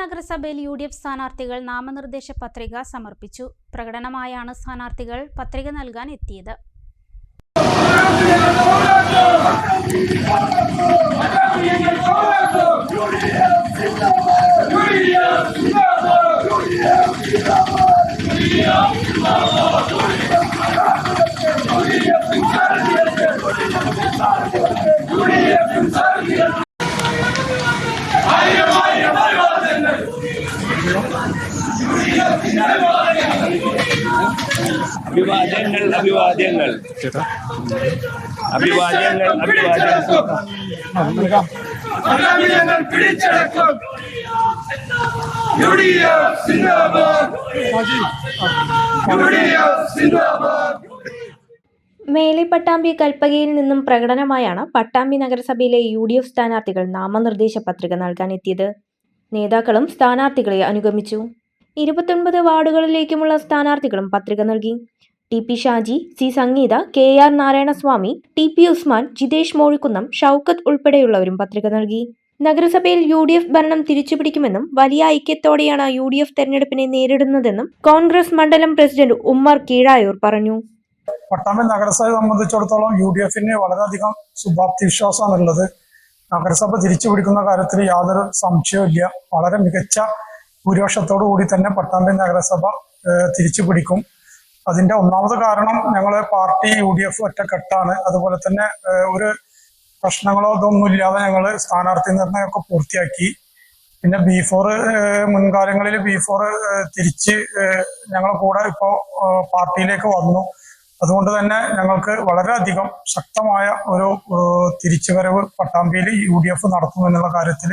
നഗരസഭയിൽ U D F സ്ഥാനാർത്ഥികൾ നാമനിർദ്ദേശ പത്രിക സമർപ്പിച്ചു. പ്രകടനമായാണ് സ്ഥാനാർത്ഥികൾ പത്രിക നൽകാൻ എത്തിയത്. അഭിവാദ്യങ്ങൾ അഭിവാദ്യങ്ങൾ. അഭിവാദ്യങ്ങൾ അഭിവാദ്യങ്ങൾ. പിടിച്ചടക്കും. മേലെ പട്ടാമ്പി കൽപ്പകയിൽ നിന്നും പ്രകടനമായാണ് പട്ടാമ്പി നഗരസഭയിലെ യു ഡി എഫ് സ്ഥാനാർത്ഥികൾ നാമനിർദ്ദേശ പത്രിക നൽകാനെത്തിയത്. നേതാക്കളും സ്ഥാനാർത്ഥികളെ അനുഗമിച്ചു. ഇരുപത്തൊൻപത് വാർഡുകളിലേക്കുമുള്ള സ്ഥാനാർത്ഥികളും പത്രിക നൽകി. T P Shaji C Sangeetha K R Narayanaswamy T P Usman Jithesh Mozhikkunnam Shoukath ഉൾപ്പെടെയുള്ളവരും പത്രിക നൽകി. നഗരസഭയിൽ യു ഡി എഫ് ഭരണം തിരിച്ചുപിടിക്കുമെന്നും വലിയ ഐക്യത്തോടെയാണ് യു ഡി എഫ് തെരഞ്ഞെടുപ്പിനെ നേരിടുന്നതെന്നും കോൺഗ്രസ് മണ്ഡലം പ്രസിഡന്റ് ഉമ്മർ കീഴായൂർ പറഞ്ഞു. പട്ടാമ്പി നഗരസഭയെ സംബന്ധിച്ചിടത്തോളം യു ഡി എഫിന് വളരെയധികം ശുഭാപ്തി വിശ്വാസമാണുള്ളത് നഗരസഭ തിരിച്ചുപിടിക്കുന്ന കാര്യത്തിൽ യാതൊരു സംശയവുമില്ല വളരെ മികച്ച ഭൂരിപക്ഷത്തോടു കൂടി തന്നെ പട്ടാമ്പി നഗരസഭ തിരിച്ചുപിടിക്കും. തിരിച്ചു പിടിക്കും അതിന്റെ ഒന്നാമത് കാരണം ഞങ്ങൾ പാർട്ടി യു ഡി എഫ് ഒറ്റക്കെട്ടാണ്. അതുപോലെ തന്നെ ഒരു പ്രശ്നങ്ങളോ ഇതൊന്നും ഇല്ലാതെ ഞങ്ങൾ സ്ഥാനാർത്ഥി നിർണയമൊക്കെ പൂർത്തിയാക്കി. പിന്നെ ബി ഫോർ മുൻകാലങ്ങളിൽ ബി ഫോർ തിരിച്ച് ഞങ്ങളെ കൂടെ ഇപ്പോൾ പാർട്ടിയിലേക്ക് വന്നു. അതുകൊണ്ട് തന്നെ ഞങ്ങൾക്ക് വളരെയധികം ശക്തമായ ഒരു തിരിച്ചുവരവ് പട്ടാമ്പിയിൽ യു ഡി എഫ് നടത്തുമെന്നുള്ള കാര്യത്തിൽ